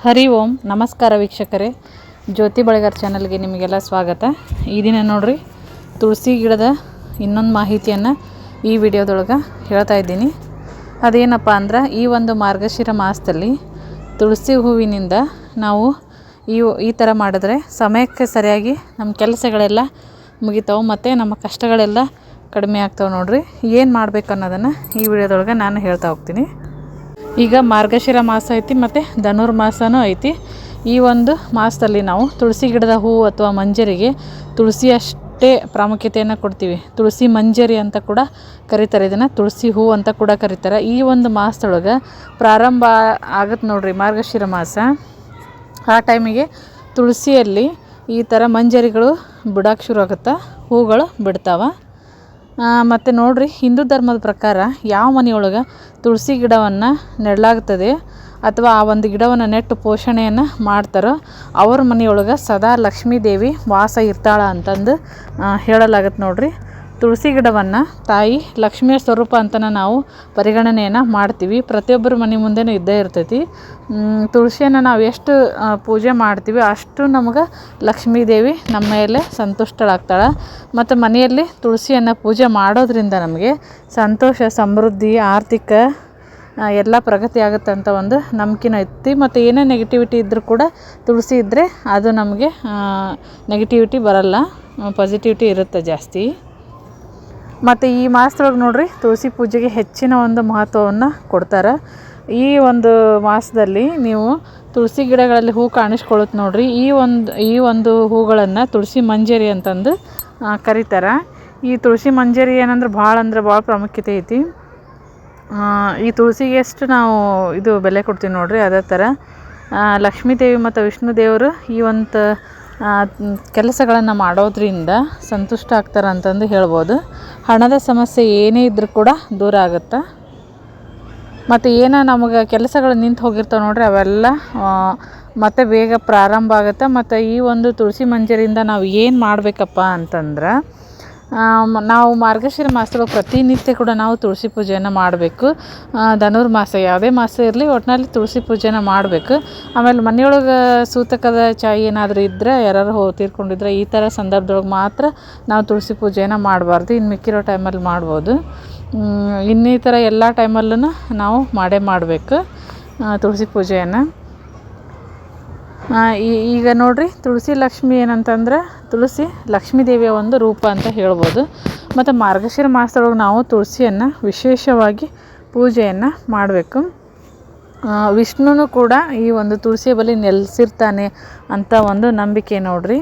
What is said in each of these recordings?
ಹರಿ ಓಂ, ನಮಸ್ಕಾರ ವೀಕ್ಷಕರೇ. ಜ್ಯೋತಿ ಬಳಗಾರ್ ಚಾನಲ್ಗೆ ನಿಮಗೆಲ್ಲ ಸ್ವಾಗತ. ಈ ದಿನ ನೋಡ್ರಿ, ತುಳಸಿ ಗಿಡದ ಇನ್ನೊಂದು ಮಾಹಿತಿಯನ್ನು ಈ ವಿಡಿಯೋದೊಳಗೆ ಹೇಳ್ತಾ ಇದ್ದೀನಿ. ಅದೇನಪ್ಪ ಅಂದ್ರೆ, ಈ ಒಂದು ಮಾರ್ಗಶಿರ ಮಾಸದಲ್ಲಿ ತುಳಸಿ ಹೂವಿನಿಂದ ನಾವು ಈ ಈ ಥರ ಮಾಡಿದ್ರೆ ಸಮಯಕ್ಕೆ ಸರಿಯಾಗಿ ನಮ್ಮ ಕೆಲಸಗಳೆಲ್ಲ ಮುಗಿತಾವೆ ಮತ್ತು ನಮ್ಮ ಕಷ್ಟಗಳೆಲ್ಲ ಕಡಿಮೆ ಆಗ್ತಾವೆ ನೋಡ್ರಿ. ಏನು ಮಾಡಬೇಕು ಅನ್ನೋದನ್ನು ಈ ವಿಡಿಯೋದೊಳಗೆ ನಾನು ಹೇಳ್ತಾ ಹೋಗ್ತೀನಿ. ಈಗ ಮಾರ್ಗಶಿರ ಮಾಸ ಐತಿ ಮತ್ತು ಧನುರ್ಮಾಸನೂ ಐತಿ. ಈ ಒಂದು ಮಾಸದಲ್ಲಿ ನಾವು ತುಳಸಿ ಗಿಡದ ಹೂವು ಅಥವಾ ಮಂಜರಿಗೆ ತುಳಸಿ ಅಷ್ಟೇ ಪ್ರಾಮುಖ್ಯತೆಯನ್ನು ಕೊಡ್ತೀವಿ. ತುಳಸಿ ಮಂಜರಿ ಅಂತ ಕೂಡ ಕರೀತಾರೆ. ಇದನ್ನು ತುಳಸಿ ಹೂ ಅಂತ ಕೂಡ ಕರೀತಾರೆ. ಈ ಒಂದು ಮಾಸದೊಳಗೆ ಪ್ರಾರಂಭ ಆಗತ್ತೆ ನೋಡ್ರಿ ಮಾರ್ಗಶಿರ ಮಾಸ. ಆ ಟೈಮಿಗೆ ತುಳಸಿಯಲ್ಲಿ ಈ ಥರ ಮಂಜರಿಗಳು ಬಿಡೋಕೆ ಶುರು ಆಗುತ್ತೆ? ಹೂಗಳು ಬಿಡ್ತಾವೆ. ಮತ್ತು ನೋಡಿರಿ, ಹಿಂದೂ ಧರ್ಮದ ಪ್ರಕಾರ ಯಾವ ಮನೆಯೊಳಗೆ ತುಳಸಿ ಗಿಡವನ್ನು ನೆಡಲಾಗ್ತದೆ ಅಥವಾ ಆ ಒಂದು ಗಿಡವನ್ನು ನೆಟ್ಟು ಪೋಷಣೆಯನ್ನು ಮಾಡ್ತಾರೋ ಅವ್ರ ಮನೆಯೊಳಗೆ ಸದಾ ಲಕ್ಷ್ಮೀ ದೇವಿ ವಾಸ ಇರ್ತಾಳ ಅಂತಂದು ಹೇಳಲಾಗತ್ತೆ ನೋಡ್ರಿ. ತುಳಸಿ ಗಿಡವನ್ನು ತಾಯಿ ಲಕ್ಷ್ಮಿಯ ಸ್ವರೂಪ ಅಂತನ ನಾವು ಪರಿಗಣನೆಯನ್ನು ಮಾಡ್ತೀವಿ. ಪ್ರತಿಯೊಬ್ಬರ ಮನೆ ಮುಂದೆನೂ ಇದ್ದೇ ಇರ್ತೈತಿ. ತುಳಸಿಯನ್ನು ನಾವು ಎಷ್ಟು ಪೂಜೆ ಮಾಡ್ತೀವಿ ಅಷ್ಟು ನಮ್ಗೆ ಲಕ್ಷ್ಮೀ ದೇವಿ ನಮ್ಮ ಮೇಲೆ ಸಂತುಷ್ಟಳಾಗ್ತಾಳೆ. ಮತ್ತು ಮನೆಯಲ್ಲಿ ತುಳಸಿಯನ್ನು ಪೂಜೆ ಮಾಡೋದ್ರಿಂದ ನಮಗೆ ಸಂತೋಷ, ಸಮೃದ್ಧಿ, ಆರ್ಥಿಕ ಎಲ್ಲ ಪ್ರಗತಿ ಆಗುತ್ತೆ ಅಂತ ಒಂದು ನಂಬಿಕೆನೂ ಐತಿ ಮತ್ತು ಏನೇ ನೆಗೆಟಿವಿಟಿ ಇದ್ದರೂ ಕೂಡ ತುಳಸಿ ಇದ್ದರೆ ಅದು ನಮಗೆ ನೆಗೆಟಿವಿಟಿ ಬರಲ್ಲ. ಪಾಸಿಟಿವಿಟಿ ಇರುತ್ತೆ ಜಾಸ್ತಿ. ಮತ್ತು ಈ ಮಾಸದೊಳಗೆ ನೋಡ್ರಿ ತುಳಸಿ ಪೂಜೆಗೆ ಹೆಚ್ಚಿನ ಒಂದು ಮಹತ್ವವನ್ನು ಕೊಡ್ತಾರೆ. ಈ ಒಂದು ಮಾಸದಲ್ಲಿ ನೀವು ತುಳಸಿ ಗಿಡಗಳಲ್ಲಿ ಹೂ ಕಾಣಿಸ್ಕೊಳ್ಳುತ್ತೆ ನೋಡ್ರಿ. ಈ ಒಂದು ಈ ಒಂದು ಹೂಗಳನ್ನು ತುಳಸಿ ಮಂಜರಿ ಅಂತಂದು ಕರೀತಾರೆ. ಈ ತುಳಸಿ ಮಂಜರಿ ಏನಂದ್ರೆ ಭಾಳ ಅಂದ್ರೆ ಭಾಳ ಪ್ರಾಮುಖ್ಯತೆ ಐತಿ. ಈ ತುಳಸಿಗೆ ಎಷ್ಟು ನಾವು ಇದು ಬೆಲೆ ಕೊಡ್ತೀವಿ ನೋಡ್ರಿ ಅದೇ ಥರ ಲಕ್ಷ್ಮೀದೇವಿ ಲಕ್ಷ್ಮೀ ದೇವಿ ಮತ್ತು ವಿಷ್ಣು ದೇವರು ಈ ಒಂದು ಕೆಲಸಗಳನ್ನು ಮಾಡೋದ್ರಿಂದ ಸಂತುಷ್ಟ ಆಗ್ತಾರೆ ಅಂತಂದು ಹೇಳ್ಬೋದು. ಹಣದ ಸಮಸ್ಯೆ ಏನೇ ಇದ್ದರೂ ಕೂಡ ದೂರ ಆಗುತ್ತೆ. ಮತ್ತು ಏನೋ ನಮಗೆ ಕೆಲಸಗಳು ನಿಂತು ಹೋಗಿರ್ತಾವೆ ನೋಡ್ರಿ, ಅವೆಲ್ಲ ಮತ್ತೆ ಬೇಗ ಪ್ರಾರಂಭ ಆಗುತ್ತೆ. ಮತ್ತು ಈ ಒಂದು ತುಳಸಿ ಮಂಜರಿಂದ ನಾವು ಏನು ಮಾಡಬೇಕಪ್ಪ ಅಂತಂದ್ರೆ ನಾವು ಮಾರ್ಗಶಿರ ಮಾಸದೊಳಗೆ ಪ್ರತಿನಿತ್ಯ ಕೂಡ ನಾವು ತುಳಸಿ ಪೂಜೆಯನ್ನು ಮಾಡಬೇಕು. ಧನುರ್ಮಾಸ ಯಾವುದೇ ಮಾಸ ಇರಲಿ ಒಟ್ಟಿನಲ್ಲಿ ತುಳಸಿ ಪೂಜೆನ ಮಾಡಬೇಕು. ಆಮೇಲೆ ಮನೆಯೊಳಗೆ ಸೂತಕದ ಚಾಯಿ ಏನಾದರೂ ಇದ್ದರೆ ಯಾರು ಹೋ, ತೀರ್ಕೊಂಡಿದ್ರೆ ಈ ಥರ ಸಂದರ್ಭದೊಳಗೆ ಮಾತ್ರ ನಾವು ತುಳಸಿ ಪೂಜೆನ ಮಾಡಬಾರ್ದು. ಇನ್ನು ಮಿಕ್ಕಿರೋ ಟೈಮಲ್ಲಿ ಮಾಡ್ಬೋದು. ಇನ್ನಿತರ ಎಲ್ಲ ಟೈಮಲ್ಲೂ ನಾವು ಮಾಡೇ ಮಾಡಬೇಕು ತುಳಸಿ ಪೂಜೆಯನ್ನು. ಈಗ ನೋಡ್ರಿ, ತುಳಸಿ ಲಕ್ಷ್ಮಿ ಏನಂತಂದ್ರೆ, ತುಳಸಿ ಲಕ್ಷ್ಮೀ ದೇವಿಯ ಒಂದು ರೂಪ ಅಂತ ಹೇಳ್ಬೋದು. ಮತ್ತು ಮಾರ್ಗಶಿರ ಮಾಸದೊಳಗೆ ನಾವು ತುಳಸಿಯನ್ನು ವಿಶೇಷವಾಗಿ ಪೂಜೆಯನ್ನು ಮಾಡಬೇಕು. ವಿಷ್ಣುನು ಕೂಡ ಈ ಒಂದು ತುಳಸಿಯ ಬಲಿ ನೆಲೆಸಿರ್ತಾನೆ ಅಂತ ಒಂದು ನಂಬಿಕೆ ನೋಡ್ರಿ.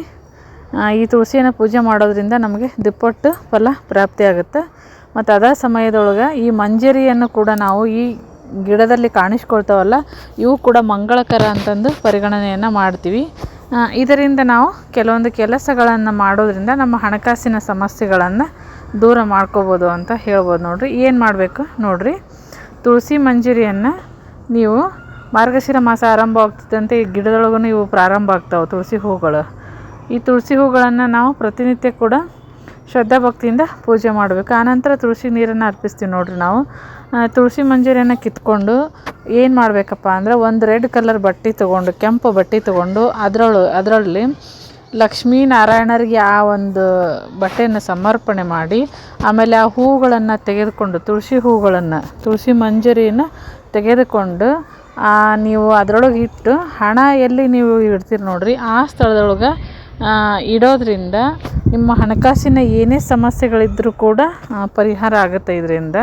ಈ ತುಳಸಿಯನ್ನು ಪೂಜೆ ಮಾಡೋದ್ರಿಂದ ನಮಗೆ ದುಪ್ಪಟ್ಟು ಫಲ ಪ್ರಾಪ್ತಿಯಾಗುತ್ತೆ. ಮತ್ತು ಅದೇ ಸಮಯದೊಳಗೆ ಈ ಮಂಜರಿಯನ್ನು ಕೂಡ ನಾವು ಈ ಗಿಡದಲ್ಲಿ ಕಾಣಿಸ್ಕೊಳ್ತಾವಲ್ಲ, ಇವು ಕೂಡ ಮಂಗಳಕರ ಅಂತಂದು ಪರಿಗಣನೆಯನ್ನು ಮಾಡ್ತೀವಿ. ಇದರಿಂದ ನಾವು ಕೆಲವೊಂದು ಕೆಲಸಗಳನ್ನು ಮಾಡೋದ್ರಿಂದ ನಮ್ಮ ಹಣಕಾಸಿನ ಸಮಸ್ಯೆಗಳನ್ನು ದೂರ ಮಾಡ್ಕೋಬೋದು ಅಂತ ಹೇಳ್ಬೋದು ನೋಡಿರಿ. ಏನು ಮಾಡಬೇಕು ನೋಡಿರಿ? ತುಳಸಿ ಮಂಜರಿಯನ್ನು ನೀವು ಮಾರ್ಗಶಿರ ಮಾಸ ಆರಂಭ ಆಗ್ತಿದ್ದಂತೆ ಈ ಗಿಡದೊಳಗೂ ಇವು ಪ್ರಾರಂಭ ಆಗ್ತಾವೆ ತುಳಸಿ ಹೂಗಳು ಈ ತುಳಸಿ ಹೂಗಳನ್ನು ನಾವು ಪ್ರತಿನಿತ್ಯ ಕೂಡ ಶ್ರದ್ಧಾ ಭಕ್ತಿಯಿಂದ ಪೂಜೆ ಮಾಡಬೇಕು. ಆನಂತರ ತುಳಸಿ ನೀರನ್ನು ಅರ್ಪಿಸ್ತೀವಿ ನೋಡ್ರಿ ನಾವು. ತುಳಸಿ ಮಂಜರಿಯನ್ನು ಕಿತ್ಕೊಂಡು ಏನು ಮಾಡಬೇಕಪ್ಪ ಅಂದ್ರೆ ಒಂದು ರೆಡ್ ಕಲರ್ ಬಟ್ಟೆ ತೊಗೊಂಡು, ಕೆಂಪು ಬಟ್ಟೆ ತೊಗೊಂಡು ಅದರೊಳ, ಅದರಲ್ಲಿ ಲಕ್ಷ್ಮೀ ನಾರಾಯಣರಿಗೆ ಆ ಒಂದು ಬಟ್ಟೆಯನ್ನು ಸಮರ್ಪಣೆ ಮಾಡಿ, ಆಮೇಲೆ ಆ ಹೂಗಳನ್ನು ತೆಗೆದುಕೊಂಡು, ತುಳಸಿ ಹೂಗಳನ್ನು, ತುಳಸಿ ಮಂಜರಿಯನ್ನು ತೆಗೆದುಕೊಂಡು ನೀವು ಅದರೊಳಗೆ ಇಟ್ಟು ಹಣ ಎಲ್ಲಿ ನೀವು ಇಡ್ತೀರಿ ನೋಡಿರಿ, ಆ ಸ್ಥಳದೊಳಗೆ ಇಡೋದ್ರಿಂದ ನಿಮ್ಮ ಹಣಕಾಸಿನ ಏನೇ ಸಮಸ್ಯೆಗಳಿದ್ದರೂ ಕೂಡ ಪರಿಹಾರ ಆಗುತ್ತೆ ಇದರಿಂದ.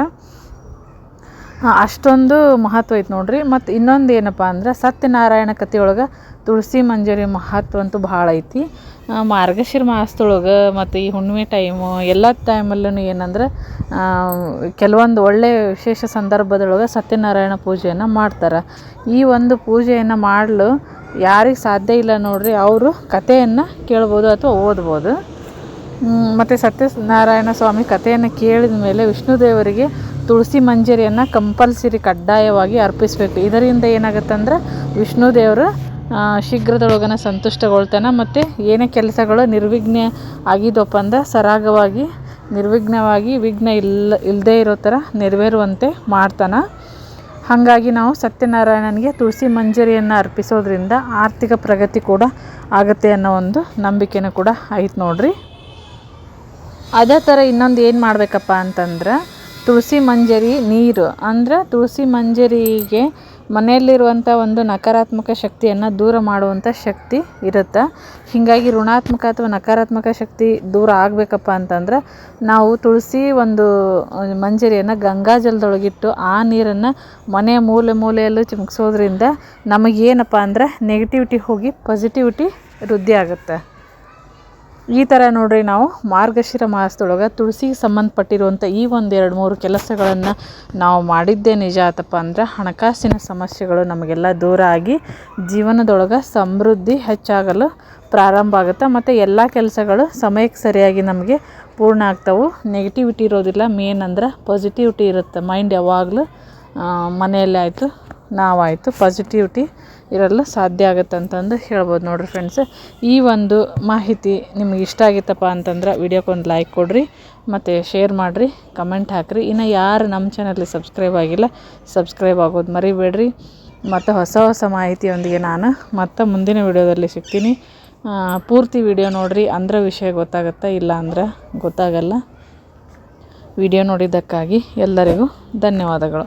ಅಷ್ಟೊಂದು ಮಹತ್ವ ಐತೆ ನೋಡ್ರಿ. ಮತ್ತು ಇನ್ನೊಂದು ಏನಪ್ಪ ಅಂದ್ರೆ, ಸತ್ಯನಾರಾಯಣ ಕಥೆಯೊಳಗೆ ತುಳಸಿ ಮಂಜರಿ ಮಹತ್ವ ಅಂತೂ ಭಾಳ ಐತಿ. ಮಾರ್ಗಶಿರ ಮಾಸದೊಳಗೆ ಮತ್ತು ಈ ಹುಣ್ಣಿಮೆ ಟೈಮು ಎಲ್ಲ ಟೈಮಲ್ಲೂ ಏನಂದ್ರೆ ಕೆಲವೊಂದು ಒಳ್ಳೆಯ ವಿಶೇಷ ಸಂದರ್ಭದೊಳಗೆ ಸತ್ಯನಾರಾಯಣ ಪೂಜೆಯನ್ನು ಮಾಡ್ತಾರೆ. ಈ ಒಂದು ಪೂಜೆಯನ್ನು ಮಾಡಲು ಯಾರಿಗೆ ಸಾಧ್ಯ ಇಲ್ಲ ನೋಡ್ರಿ, ಅವರು ಕಥೆಯನ್ನು ಕೇಳ್ಬೋದು ಅಥವಾ ಓದ್ಬೋದು. ಮತ್ತು ಸತ್ಯನಾರಾಯಣ ಸ್ವಾಮಿ ಕಥೆಯನ್ನು ಕೇಳಿದ ಮೇಲೆ ವಿಷ್ಣು ದೇವರಿಗೆ ತುಳಸಿ ಮಂಜರಿಯನ್ನು ಕಂಪಲ್ಸರಿ ಕಡ್ಡಾಯವಾಗಿ ಅರ್ಪಿಸಬೇಕು. ಇದರಿಂದ ಏನಾಗುತ್ತಂದ್ರೆ ವಿಷ್ಣು ದೇವರು ಶೀಘ್ರದೊಳಗನ ಸಂತುಷ್ಟಗೊಳ್ತಾನೆ ಮತ್ತು ಏನೇ ಕೆಲಸಗಳು ನಿರ್ವಿಘ್ನ ಆಗಿದ್ದಪ್ಪ ಅಂದ್ರೆ ಸರಾಗವಾಗಿ, ನಿರ್ವಿಘ್ನವಾಗಿ ವಿಘ್ನ ಇಲ್ಲ ಇಲ್ಲದೇ ಇರೋ ಥರ ನೆರವೇರುವಂತೆ ಮಾಡ್ತಾನೆ. ಹಾಗಾಗಿ ನಾವು ಸತ್ಯನಾರಾಯಣನಿಗೆ ತುಳಸಿ ಮಂಜರಿಯನ್ನು ಅರ್ಪಿಸೋದ್ರಿಂದ ಆರ್ಥಿಕ ಪ್ರಗತಿ ಕೂಡ ಆಗುತ್ತೆ ಅನ್ನೋ ಒಂದು ನಂಬಿಕೆನೂ ಕೂಡ ಐತೆ ನೋಡ್ರಿ. ಅದೇ ಥರ ಇನ್ನೊಂದು ಏನು ಮಾಡಬೇಕಪ್ಪ ಅಂತಂದ್ರೆ ತುಳಸಿ ಮಂಜರಿ ನೀರು. ಅಂದ್ರೆ ತುಳಸಿ ಮಂಜರಿಗೆ ಮನೆಯಲ್ಲಿರುವಂಥ ಒಂದು ನಕಾರಾತ್ಮಕ ಶಕ್ತಿಯನ್ನು ದೂರ ಮಾಡುವಂಥ ಶಕ್ತಿ ಇರುತ್ತೆ. ಹೀಗಾಗಿ ಋಣಾತ್ಮಕ ಅಥವಾ ನಕಾರಾತ್ಮಕ ಶಕ್ತಿ ದೂರ ಆಗಬೇಕಪ್ಪ ಅಂತಂದ್ರೆ ನಾವು ತುಳಸಿ ಒಂದು ಮಂಜರಿಯನ್ನು ಗಂಗಾಜಲದೊಳಗಿಟ್ಟು ಆ ನೀರನ್ನು ಮನೆ ಮೂಲೆ ಮೂಲೆಯಲ್ಲೂ ಚಿಮುಕ್ಸೋದ್ರಿಂದ ನಮಗೇನಪ್ಪ ಅಂದ್ರೆ ನೆಗೆಟಿವಿಟಿ ಹೋಗಿ ಪಾಸಿಟಿವಿಟಿ ವೃದ್ಧಿ ಆಗುತ್ತೆ ಈ ಥರ ನೋಡ್ರಿ ನಾವು ಮಾರ್ಗಶಿರ ಮಾಸದೊಳಗೆ ತುಳಸಿಗೆ ಸಂಬಂಧಪಟ್ಟಿರುವಂಥ ಈ ಒಂದು ಎರಡು ಮೂರು ಕೆಲಸಗಳನ್ನು ನಾವು ಮಾಡಿದ್ದೇ ನಿಜ ಆತಪ್ಪ ಅಂದ್ರೆ ಹಣಕಾಸಿನ ಸಮಸ್ಯೆಗಳು ನಮಗೆಲ್ಲ ದೂರ ಆಗಿ ಜೀವನದೊಳಗೆ ಸಮೃದ್ಧಿ ಹೆಚ್ಚಾಗಲು ಪ್ರಾರಂಭ ಆಗುತ್ತೆ. ಮತ್ತು ಎಲ್ಲ ಕೆಲಸಗಳು ಸಮಯಕ್ಕೆ ಸರಿಯಾಗಿ ನಮಗೆ ಪೂರ್ಣ ಆಗ್ತವೆ. ನೆಗೆಟಿವಿಟಿ ಇರೋದಿಲ್ಲ. ಮೇನ್ ಅಂದ್ರೆ ಪಾಸಿಟಿವಿಟಿ ಇರುತ್ತೆ. ಮೈಂಡ್ ಯಾವಾಗಲೂ ಮನೆಯಲ್ಲೇ ಆಯಿತು. ನಾವಾಯಿತು. ಪಾಸಿಟಿವಿಟಿ ಇರಲ್ಲ, ಸಾಧ್ಯ ಆಗುತ್ತೆ ಅಂತಂದು ಹೇಳ್ಬೋದು ನೋಡಿರಿ ಫ್ರೆಂಡ್ಸ್ ಈ ಒಂದು ಮಾಹಿತಿ ನಿಮಗೆ ಇಷ್ಟ ಆಗಿತ್ತಪ್ಪ ಅಂತಂದ್ರೆ ವಿಡಿಯೋಕ್ಕೊಂದು ಲೈಕ್ ಕೊಡ್ರಿ, ಮತ್ತು ಶೇರ್ ಮಾಡಿರಿ ಕಮೆಂಟ್ ಹಾಕಿರಿ. ಇನ್ನು ಯಾರು ನಮ್ಮ ಚಾನಲ್ಗೆ ಸಬ್ಸ್ಕ್ರೈಬ್ ಆಗಿಲ್ಲ ಸಬ್ಸ್ಕ್ರೈಬ್ ಆಗೋದು ಮರಿಬೇಡ್ರಿ. ಮತ್ತು ಹೊಸ ಹೊಸ ಮಾಹಿತಿಯೊಂದಿಗೆ ನಾನು ಮತ್ತೆ ಮುಂದಿನ ವಿಡಿಯೋದಲ್ಲಿ ಸಿಗ್ತೀನಿ. ಪೂರ್ತಿ ವಿಡಿಯೋ ನೋಡಿರಿ. ಅಂದ್ರೆ ವಿಷಯ ಗೊತ್ತಾಗುತ್ತೆ ಇಲ್ಲ ಅಂದ್ರೆ ಗೊತ್ತಾಗಲ್ಲ. ವಿಡಿಯೋ ನೋಡಿದ್ದಕ್ಕಾಗಿ ಎಲ್ಲರಿಗೂ ಧನ್ಯವಾದಗಳು.